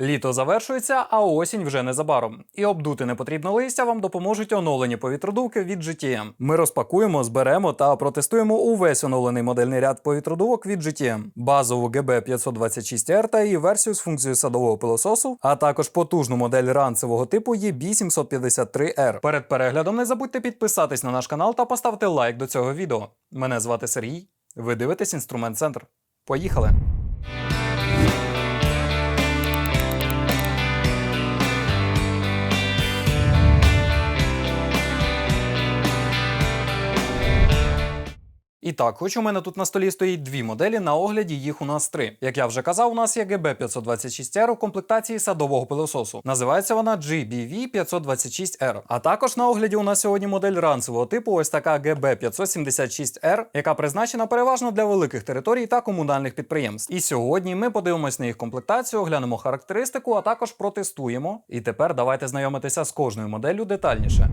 Літо завершується, а осінь вже незабаром. І обдути непотрібне листя вам допоможуть оновлені повітродувки від GTM. Ми розпакуємо, зберемо та протестуємо увесь оновлений модельний ряд повітродувок від GTM, базову GB 526R та її версію з функцією садового пилососу, а також потужну модель ранцевого типу EB753R. Перед переглядом не забудьте підписатись на наш канал та поставити лайк до цього відео. Мене звати Сергій. Ви дивитесь інструмент центр. Поїхали! І так, хоч у мене тут на столі стоїть дві моделі, на огляді їх у нас три. Як я вже казав, у нас є GB526R у комплектації садового пилососу. Називається вона GBV526R. А також на огляді у нас сьогодні модель ранцевого типу, ось така GB576R, яка призначена переважно для великих територій та комунальних підприємств. І сьогодні ми подивимось на їх комплектацію, оглянемо характеристику, а також протестуємо. І тепер давайте знайомитися з кожною моделлю детальніше.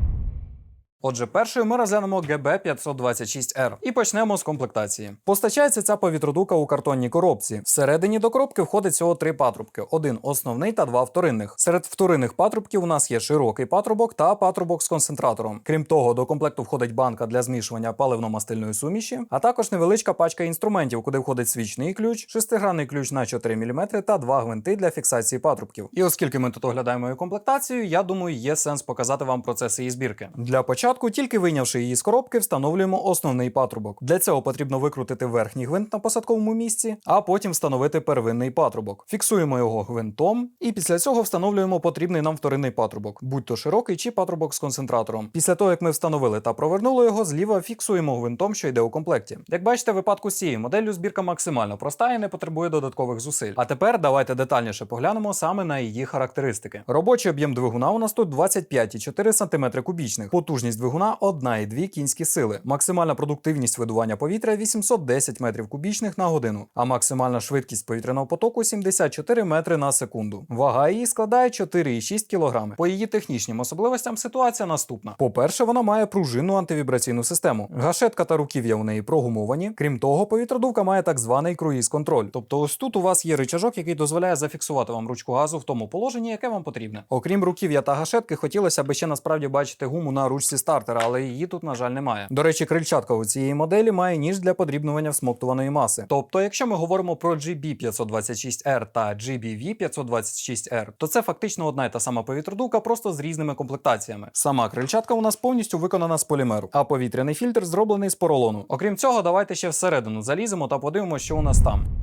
Отже, першою ми розглянемо GB526R і почнемо з комплектації. Постачається ця повітродука у картонній коробці. Всередині до коробки входить всього три патрубки: один основний та два вторинних. Серед вторинних патрубків у нас є широкий патрубок та патрубок з концентратором. Крім того, до комплекту входить банка для змішування паливно-мастильної суміші, а також невеличка пачка інструментів, куди входить свічний ключ, шестигранний ключ на 4 мм та два гвинти для фіксації патрубків. І оскільки ми тут оглядаємо комплектацію, я думаю, є сенс показати вам процес її збірки. Для початку, тільки вийнявши її з коробки, встановлюємо основний патрубок. Для цього потрібно викрутити верхній гвинт на посадковому місці, а потім встановити первинний патрубок. Фіксуємо його гвинтом, і після цього встановлюємо потрібний нам вторинний патрубок, будь то широкий чи патрубок з концентратором. Після того, як ми встановили та провернули його, зліва фіксуємо гвинтом, що йде у комплекті. Як бачите, в випадку з цією моделлю збірка максимально проста і не потребує додаткових зусиль. А тепер давайте детальніше поглянемо саме на її характеристики. Робочий об'єм двигуна у нас тут 25,4 см кубічних, потужність двигуна 1,2 кінські сили, максимальна продуктивність видування повітря 810 метрів кубічних на годину, а максимальна швидкість повітряного потоку 74 метри на секунду. Вага її складає 4,6 кг. По її технічним особливостям ситуація наступна: по-перше, вона має пружинну антивібраційну систему. Гашетка та руків'я у неї прогумовані. Крім того, повітродувка має так званий круїз-контроль. Тобто, ось тут у вас є рычажок, який дозволяє зафіксувати вам ручку газу в тому положенні, яке вам потрібне. Окрім руків'я та гашетки, хотілося б ще насправді бачити гуму на ручці стартера, але її тут, на жаль, немає. До речі, крильчатка у цієї моделі має ніж для подрібнювання всмоктуваної маси. Тобто, якщо ми говоримо про GB526R та GBV526R, то це фактично одна й та сама повітродувка, просто з різними комплектаціями. Сама крильчатка у нас повністю виконана з полімеру, а повітряний фільтр зроблений з поролону. Окрім цього, давайте ще всередину заліземо та подивимося, що у нас там.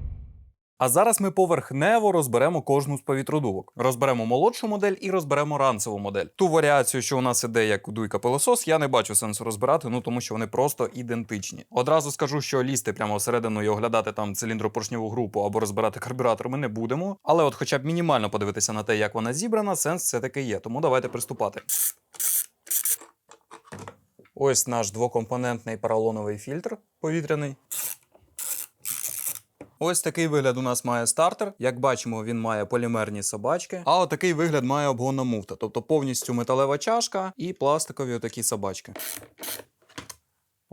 А зараз ми поверхнево розберемо кожну з повітродувок. Розберемо молодшу модель і розберемо ранцеву модель. Ту варіацію, що у нас іде як дуйка пилосос, я не бачу сенсу розбирати, ну тому що вони просто ідентичні. Одразу скажу, що лізти прямо всередину і оглядати там циліндропоршньову групу або розбирати карбюратор ми не будемо. Але от, хоча б мінімально подивитися на те, як вона зібрана, сенс все таки є. Тому давайте приступати. Ось наш двокомпонентний поролоновий фільтр повітряний. Ось такий вигляд у нас має стартер. Як бачимо, він має полімерні собачки. А отакий вигляд має обгонна муфта, тобто повністю металева чашка і пластикові отакі собачки.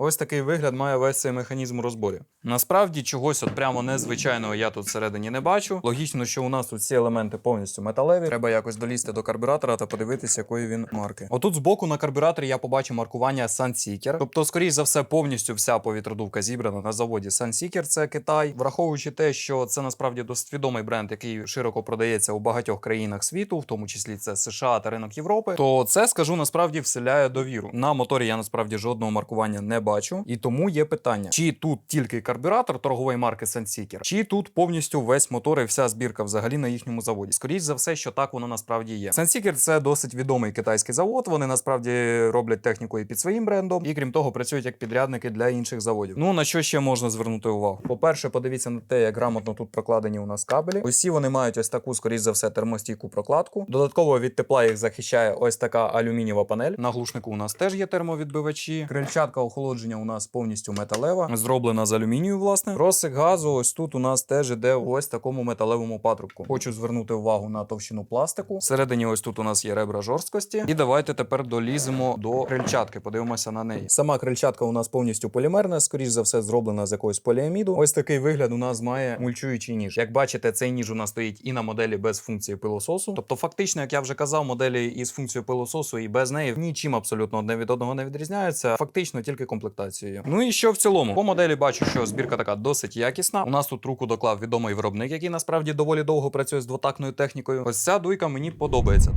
Ось такий вигляд має весь цей механізм у розборі. Насправді чогось от прямо незвичайного я тут всередині не бачу. Логічно, що у нас тут ці елементи повністю металеві. Треба якось долізти до карбюратора та подивитися, якої він марки. Отут збоку на карбюраторі я побачив маркування Sunseeker. Тобто, скоріш за все, повністю вся повітродувка зібрана на заводі Sunseeker, це Китай. Враховуючи те, що це насправді досить відомий бренд, який широко продається у багатьох країнах світу, в тому числі це США та ринок Європи, то це скажу насправді вселяє довіру. На моторі я насправді жодного маркування не бачу, і тому є питання: чи тут тільки карбюратор торгової марки Sunseeker, чи тут повністю весь мотор і вся збірка взагалі на їхньому заводі. Скоріше за все, що так воно насправді є. Sunseeker – це досить відомий китайський завод. Вони насправді роблять техніку і під своїм брендом, і крім того, працюють як підрядники для інших заводів. Ну на що ще можна звернути увагу? По-перше, подивіться на те, як грамотно тут прокладені у нас кабелі. Усі вони мають ось таку, скоріш за все, термостійку прокладку. Додатково від тепла їх захищає ось така алюмінієва панель. На глушнику у нас теж є термовідбивачі. Крильчатка охолодження охолодження у нас повністю металева, зроблена з алюмінію, власне. Розсик газу ось тут у нас теж іде в ось такому металевому патрубку. Хочу звернути увагу на товщину пластику. Всередині ось тут у нас є ребра жорсткості. І давайте тепер доліземо до крильчатки. Подивимося на неї. Сама крильчатка у нас повністю полімерна, скоріш за все, зроблена з якогось поліаміду. Ось такий вигляд у нас має мульчуючий ніж. Як бачите, цей ніж у нас стоїть і на моделі без функції пилососу. Тобто, фактично, як я вже казав, моделі із функцією пилососу і без неї нічим абсолютно одне від одного не відрізняються. Фактично тільки комплектацією. Ну і що в цілому? По моделі бачу, що збірка така досить якісна. У нас тут руку доклав відомий виробник, який насправді доволі довго працює з двотактною технікою. Ось ця дуйка мені подобається.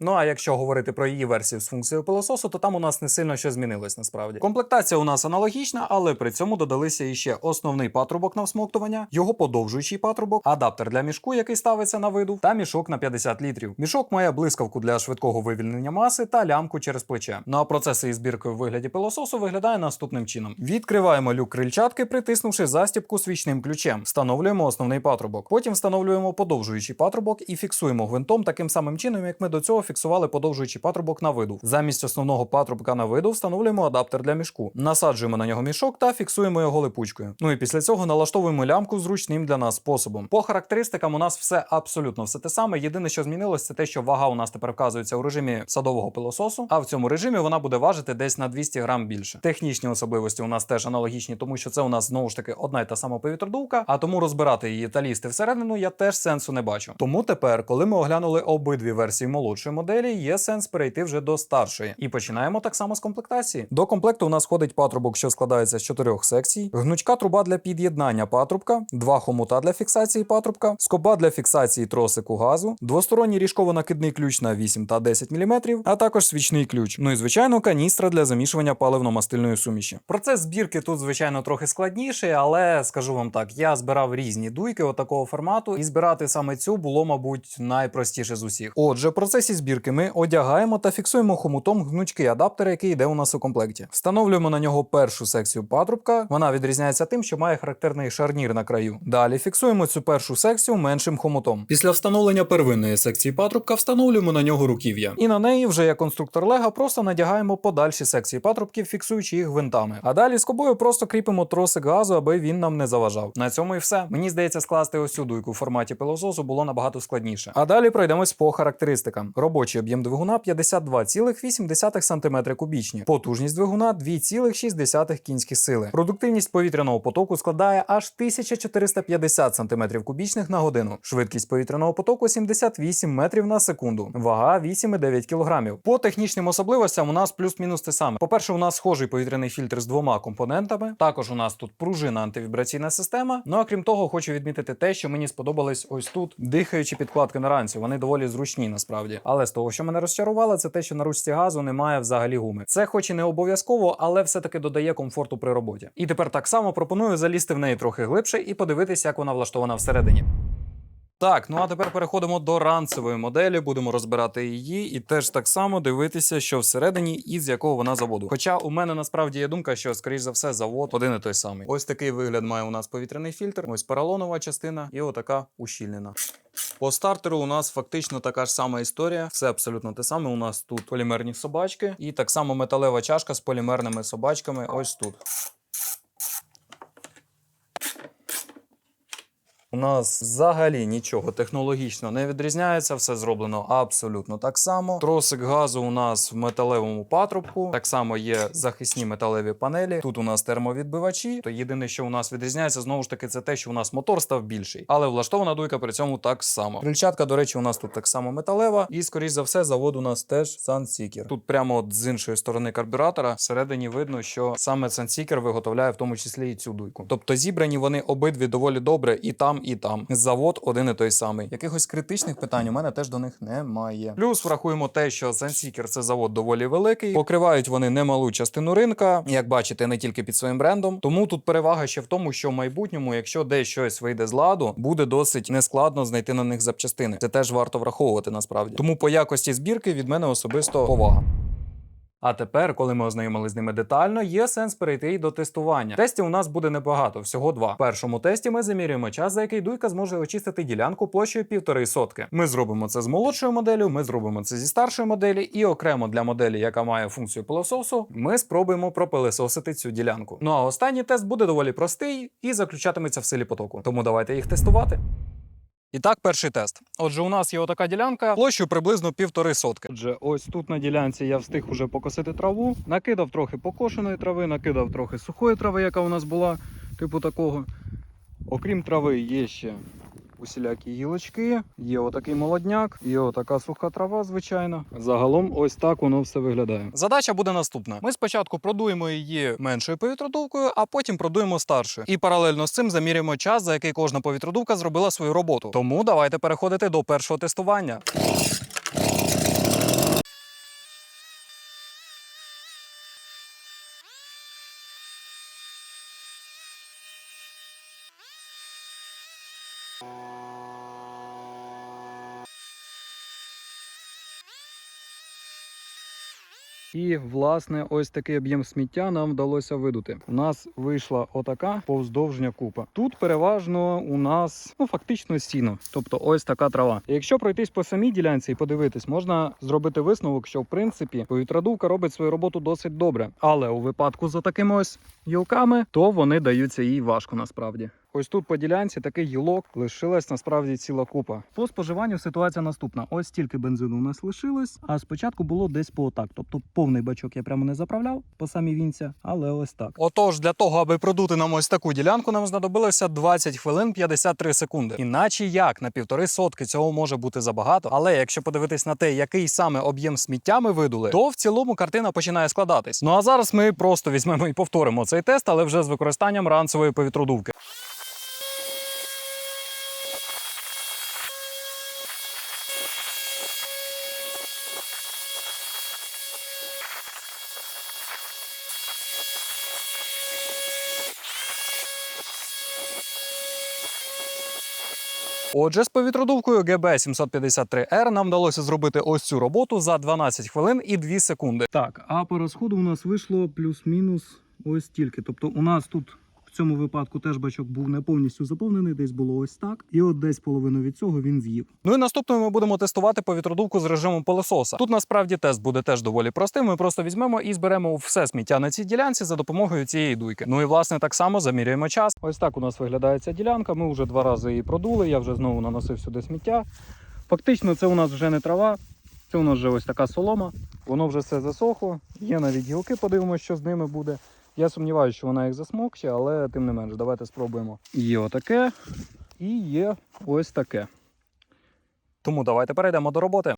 Ну а якщо говорити про її версію з функцією пилососу, то там у нас не сильно що змінилось насправді. Комплектація у нас аналогічна, але при цьому додалися іще основний патрубок на всмоктування, його подовжуючий патрубок, адаптер для мішку, який ставиться на виду, та мішок на 50 літрів. Мішок має блискавку для швидкого вивільнення маси та лямку через плече. Ну а процес із збіркою в вигляді пилососу виглядає наступним чином: відкриваємо люк крильчатки, притиснувши застібку свічним ключем. Встановлюємо основний патрубок. Потім встановлюємо подовжуючий патрубок і фіксуємо гвинтом таким самим чином, як ми до цього фіксували подовжуючий патрубок на виду. Замість основного патрубка на виду встановлюємо адаптер для мішку. Насаджуємо на нього мішок та фіксуємо його липучкою. Ну і після цього налаштовуємо лямку зручним для нас способом. По характеристикам у нас все абсолютно все те саме. Єдине, що змінилось, це те, що вага у нас тепер вказується у режимі садового пилососу, а в цьому режимі вона буде важити десь на 200 грам більше. Технічні особливості у нас теж аналогічні, тому що це у нас знову ж таки одна і та сама повітродувка, а тому розбирати її та лізти всередину я теж сенсу не бачу. Тому тепер, коли ми оглянули обидві версії молодшої моделі, є сенс перейти вже до старшої. І починаємо так само з комплектації. До комплекту у нас входить патрубок, що складається з чотирьох секцій, гнучка труба для під'єднання патрубка, два хомута для фіксації патрубка, скоба для фіксації тросику газу, двосторонній ріжково-накидний ключ на 8 та 10 мм, а також свічний ключ. Ну і звичайно, каністра для замішування паливно-мастильної суміші. Процес збірки тут, звичайно, трохи складніший, але скажу вам так: я збирав різні дуйки отакого формату, і збирати саме цю було, мабуть, найпростіше з усіх. Отже, в процесі збірки ми одягаємо та фіксуємо хомутом гнучкий адаптер, який йде у нас у комплекті. Встановлюємо на нього першу секцію патрубка. Вона відрізняється тим, що має характерний шарнір на краю. Далі фіксуємо цю першу секцію меншим хомутом. Після встановлення первинної секції патрубка встановлюємо на нього руків'я. І на неї, вже як конструктор Лего, просто надягаємо подальші секції патрубків, фіксуючи їх гвинтами. А далі скобою просто кріпимо тросик газу, аби він нам не заважав. На цьому і все. Мені здається, скласти ось цю дуйку в форматі пилососу було набагато складніше. А далі пройдемось по характеристикам. Робочий об'єм двигуна 52,8 см кубічні, потужність двигуна 2,6 кінські сили. Продуктивність повітряного потоку складає аж 1450 см кубічних на годину. Швидкість повітряного потоку 78 метрів на секунду. Вага 8,9 кг. По технічним особливостям у нас плюс-мінус те саме. По-перше, у нас схожий повітряний фільтр з двома компонентами. Також у нас тут пружина антивібраційна система. Ну а крім того, хочу відмітити те, що мені сподобались ось тут дихаючі підкладки на ранці. Вони доволі зручні насправді. Але з того, що мене розчарувало, це те, що на ручці газу немає взагалі гуми. Це, хоч і не обов'язково, але все-таки додає комфорту при роботі. І тепер так само пропоную залізти в неї трохи глибше і подивитися, як вона влаштована всередині. Так, ну а тепер переходимо до ранцевої моделі, будемо розбирати її і теж так само дивитися, що всередині і з якого вона заводу. Хоча у мене насправді є думка, що скоріш за все завод один і той самий. Ось такий вигляд має у нас повітряний фільтр, ось поролонова частина і отака ущільнена. По стартеру у нас фактично така ж сама історія. Все абсолютно те саме. У нас тут полімерні собачки, і так само металева чашка з полімерними собачками. Ось тут. У нас взагалі нічого технологічно не відрізняється, все зроблено абсолютно так само. Тросик газу у нас в металевому патрубку. Так само є захисні металеві панелі. Тут у нас термовідбивачі. То єдине, що у нас відрізняється, знову ж таки, це те, що у нас мотор став більший, але влаштована дуйка при цьому так само. Крильчатка, до речі, у нас тут так само металева, і скоріш за все, завод у нас теж Sunseeker. Тут прямо от з іншої сторони карбюратора всередині видно, що саме Sunseeker виготовляє в тому числі і цю дуйку. Тобто зібрані вони обидві доволі добре і там, і там. Завод один і той самий. Якихось критичних питань у мене теж до них немає. Плюс врахуємо те, що Sunseeker це завод доволі великий. Покривають вони немалу частину ринка, як бачите, не тільки під своїм брендом. Тому тут перевага ще в тому, що в майбутньому, якщо десь щось вийде з ладу, буде досить нескладно знайти на них запчастини. Це теж варто враховувати насправді. Тому по якості збірки від мене особисто повага. А тепер, коли ми ознайомилися з ними детально, є сенс перейти і до тестування. Тестів у нас буде небагато, всього два. В першому тесті ми замірюємо час, за який дуйка зможе очистити ділянку площею півтори сотки. Ми зробимо це з молодшою моделлю, ми зробимо це зі старшої моделі, і окремо для моделі, яка має функцію пилососу, ми спробуємо пропилисосити цю ділянку. Ну а останній тест буде доволі простий і заключатиметься в силі потоку. Тому давайте їх тестувати. І так, перший тест. Отже, у нас є отака ділянка площею приблизно півтори сотки. Отже, ось тут на ділянці я встиг уже покосити траву, накидав трохи покошеної трави, накидав трохи сухої трави, яка у нас була, типу такого. Окрім трави, є ще усілякі гілочки, є отакий молодняк, є отака суха трава, звичайно. Загалом, ось так воно все виглядає. Задача буде наступна: ми спочатку продуємо її меншою повітродувкою, а потім продуємо старшою. І паралельно з цим заміряємо час, за який кожна повітродувка зробила свою роботу. Тому давайте переходити до першого тестування. І власне ось такий об'єм сміття нам вдалося видути. У нас вийшла отака повздовжня купа. Тут переважно у нас ну фактично сіно, тобто ось така трава. І Якщо пройтись по самій ділянці і подивитись, можна зробити висновок, що в принципі повітродувка робить свою роботу досить добре. Але у випадку за такими ось гілками, то вони даються їй важко насправді. Ось тут по ділянці такий гілок лишилась насправді ціла купа. По споживанню ситуація наступна: ось стільки бензину у нас лишилось, а спочатку було десь по отак. Тобто повний бачок я прямо не заправляв по самій вінці, але ось так. Отож, для того, аби продути нам ось таку ділянку, нам знадобилося 20 хвилин 53 секунди. Іначе як на півтори сотки цього може бути забагато. Але якщо подивитись на те, який саме об'єм сміття ми видули, то в цілому картина починає складатись. Ну а зараз ми просто візьмемо і повторимо цей тест, але вже з використанням ранцевої повітродувки. Отже, з повітродувкою ГБ-753Р нам вдалося зробити ось цю роботу за 12 хвилин і 2 секунди. Так, а по розходу у нас вийшло плюс-мінус ось тільки. Тобто, у нас тут цьому випадку теж бачок був не повністю заповнений, десь було ось так. І от десь половину від цього він з'їв. Ну і наступною ми будемо тестувати повітродувку з режимом пилососа. Тут насправді тест буде теж доволі простим. Ми просто візьмемо і зберемо все сміття на цій ділянці за допомогою цієї дуйки. Ну і власне так само замірюємо час. Ось так у нас виглядає ця ділянка. Ми вже два рази її продули. Я вже знову наносив сюди сміття. Фактично, це у нас вже не трава, це у нас вже ось така солома. Воно вже все засохло. Є навіть гілки, подивимося, що з ними буде. Я сумніваюся, що вона їх засмокче, але тим не менш, давайте спробуємо. Є отаке і є ось таке. Тому давайте перейдемо до роботи.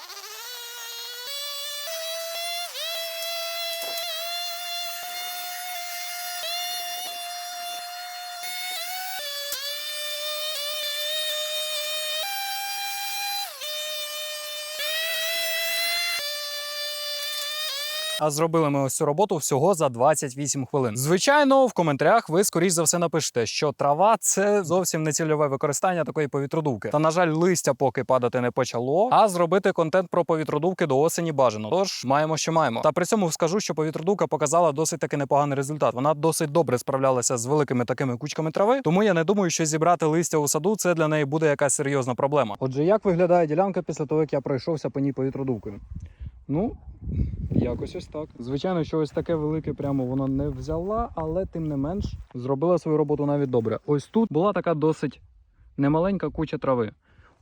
А зробили ми ось цю роботу всього за 28 хвилин. Звичайно, в коментарях ви скоріш за все напишете, що трава це зовсім не цільове використання такої повітродувки. Та на жаль, листя поки падати не почало. А зробити контент про повітродувки до осені бажано. Тож маємо, що маємо. Та при цьому скажу, що повітродувка показала досить таки непоганий результат. Вона досить добре справлялася з великими такими кучками трави. Тому я не думаю, що зібрати листя у саду це для неї буде якась серйозна проблема. Отже, як виглядає ділянка після того, як я пройшовся по ній повітродувкою? Ну, якось ось так. Звичайно, що ось таке велике прямо вона не взяла, але тим не менш зробила свою роботу навіть добре. Ось тут була така досить немаленька куча трави.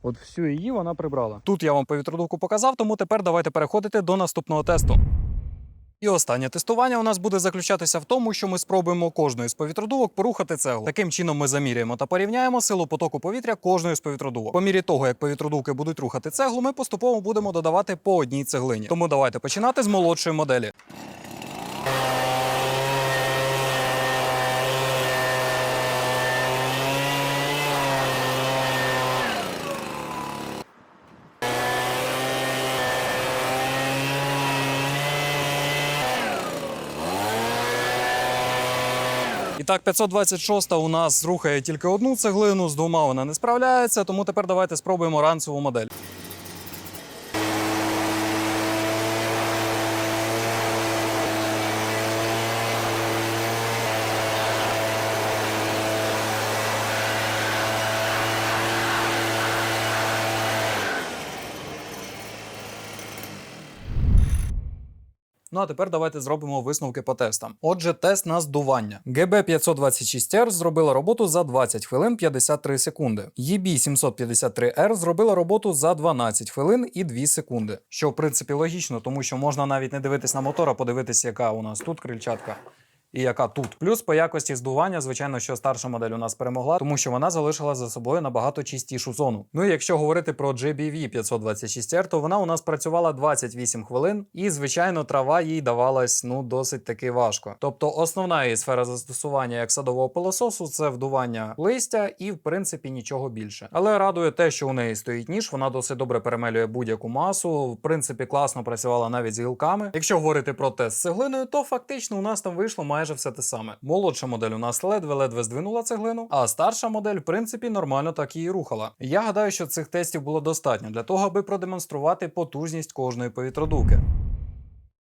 От всю її вона прибрала. Тут я вам повітродувку показав, тому тепер давайте переходити до наступного тесту. І останнє тестування у нас буде заключатися в тому, що ми спробуємо кожної з повітродувок порухати цеглу. Таким чином ми заміряємо та порівняємо силу потоку повітря кожної з повітродувок. По мірі того, як повітродувки будуть рухати цеглу, ми поступово будемо додавати по одній цеглині. Тому давайте починати з молодшої моделі. Так, 526 у нас рухає тільки одну цеглину, з двома вона не справляється, тому тепер давайте спробуємо ранцеву модель. Ну а тепер давайте зробимо висновки по тестам. Отже, тест на здування. GB526R зробила роботу за 20 хвилин 53 секунди. EB753R зробила роботу за 12 хвилин і 2 секунди. Що в принципі логічно, тому що можна навіть не дивитись на мотор, а подивитись, яка у нас тут крильчатка. І яка тут плюс по якості здування, звичайно, що старша модель у нас перемогла, тому що вона залишила за собою набагато чистішу зону. Ну і якщо говорити про JBV 526R, то вона у нас працювала 28 хвилин, і звичайно, трава їй давалась ну досить таки важко. Тобто, основна її сфера застосування як садового пилососу це вдування листя і в принципі нічого більше. Але радує те, що у неї стоїть ніж, вона досить добре перемелює будь-яку масу. В принципі, класно працювала навіть з гілками. Якщо говорити про тест з цеглиною, то фактично у нас там вийшло майже все те саме. Молодша модель у нас ледве-ледве здвинула цеглину, а старша модель, в принципі, нормально так її рухала. Я гадаю, що цих тестів було достатньо для того, аби продемонструвати потужність кожної повітродувки.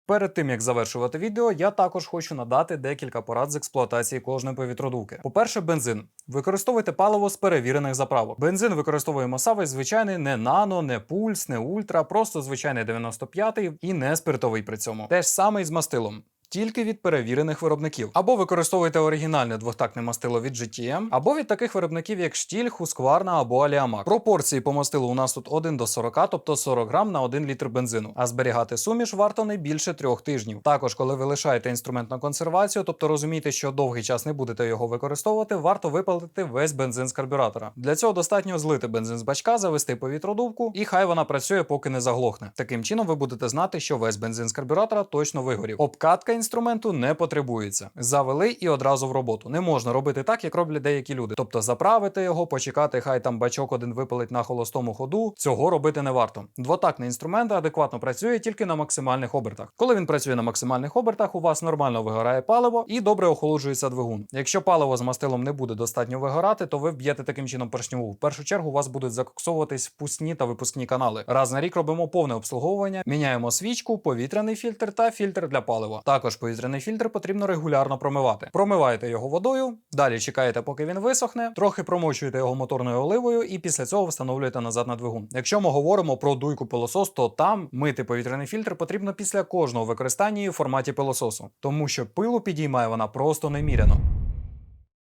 Перед тим як завершувати відео, я також хочу надати декілька порад з експлуатації кожної повітродувки. По-перше, бензин. Використовуйте паливо з перевірених заправок. Бензин використовуємо савий звичайний, не нано, не пульс, не ультра, просто звичайний 95-й і не спиртовий при цьому. Те ж саме і з мастилом. Тільки від перевірених виробників. Або використовуйте оригінальне двохтактне мастило від GTM, або від таких виробників, як Штіль, Husqvarna або Аліамак. Пропорції по мастилу у нас тут 1 до 40, тобто 40 грам на 1 літр бензину. А зберігати суміш варто не більше трьох тижнів. Також, коли ви лишаєте інструмент на консервацію, тобто розумієте, що довгий час не будете його використовувати, варто випалити весь бензин з карбюратора. Для цього достатньо злити бензин з бачка, завести повітродувку, і хай вона працює, поки не заглохне. Таким чином ви будете знати, що весь бензин з карбюратора точно вигорів. Обкатка інструменту не потребується. Завели і одразу в роботу. Не можна робити так, як роблять деякі люди. Тобто заправити його, почекати, хай там бачок один випалить на холостому ходу. Цього робити не варто. Двотактний інструмент адекватно працює тільки на максимальних обертах. Коли він працює на максимальних обертах, у вас нормально вигорає паливо і добре охолоджується двигун. Якщо паливо з мастилом не буде достатньо вигорати, то ви вб'єте таким чином поршньову. В першу чергу у вас будуть закоксовуватись впускні та випускні канали. Раз на рік робимо повне обслуговування, міняємо свічку, повітряний фільтр та фільтр для палива. Також повітряний фільтр потрібно регулярно промивати. Промиваєте його водою, далі чекаєте, поки він висохне, трохи промочуєте його моторною оливою, і після цього встановлюєте назад на двигун. Якщо ми говоримо про дуйку пилосос, то там мити повітряний фільтр потрібно після кожного використання і в форматі пилососу, тому що пилу підіймає вона просто неміряно.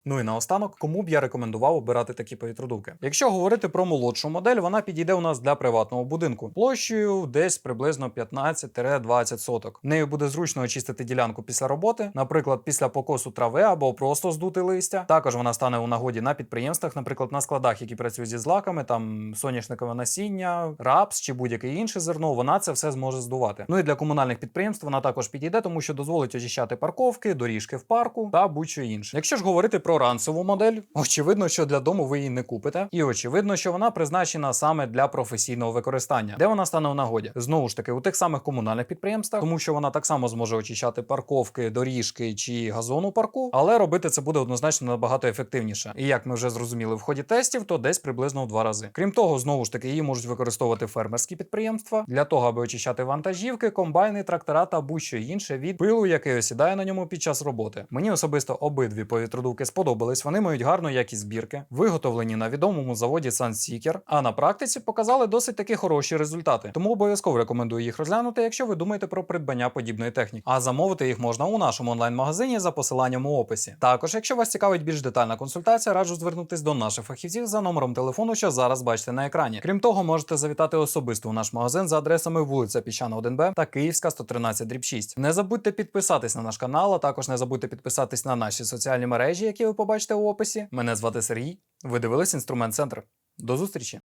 Ну і наостанок, кому б я рекомендував обирати такі повітродувки. Якщо говорити про молодшу модель, вона підійде у нас для приватного будинку площею десь приблизно 15-20 соток. Нею буде зручно очистити ділянку після роботи, наприклад, після покосу трави або просто здути листя. Також вона стане у нагоді на підприємствах, наприклад, на складах, які працюють зі злаками, там соняшникове насіння, рапс чи будь-яке інше зерно. Вона це все зможе здувати. Ну і для комунальних підприємств вона також підійде, тому що дозволить очищати парковки, доріжки в парку та будь-що інше. Якщо ж говорити про ранцеву модель, очевидно, що для дому ви її не купите, і очевидно, що вона призначена саме для професійного використання, де вона стане у нагоді. Знову ж таки, у тих самих комунальних підприємствах, тому що вона так само зможе очищати парковки, доріжки чи газон у парку, але робити це буде однозначно набагато ефективніше. І як ми вже зрозуміли в ході тестів, то десь приблизно в два рази. Крім того, знову ж таки, її можуть використовувати фермерські підприємства для того, аби очищати вантажівки, комбайни, трактора та будь-що інше від пилу, який осідає на ньому під час роботи. Мені особисто обидві повітродувки сподобались. Вони мають гарну якість збірки, виготовлені на відомому заводі SunSeeker, а на практиці показали досить таки хороші результати. Тому обов'язково рекомендую їх розглянути, якщо ви думаєте про придбання подібної техніки. А замовити їх можна у нашому онлайн-магазині за посиланням у описі. Також, якщо вас цікавить більш детальна консультація, раджу звернутись до наших фахівців за номером телефону, що зараз бачите на екрані. Крім того, можете завітати особисто у наш магазин за адресами вулиця Піщана 1Б та Київська 113 дріб 6. Не забудьте підписатись на наш канал, а також не забудьте підписатись на наші соціальні мережі, які ви побачите у описі. Мене звати Сергій. Ви дивились інструмент центр. До зустрічі!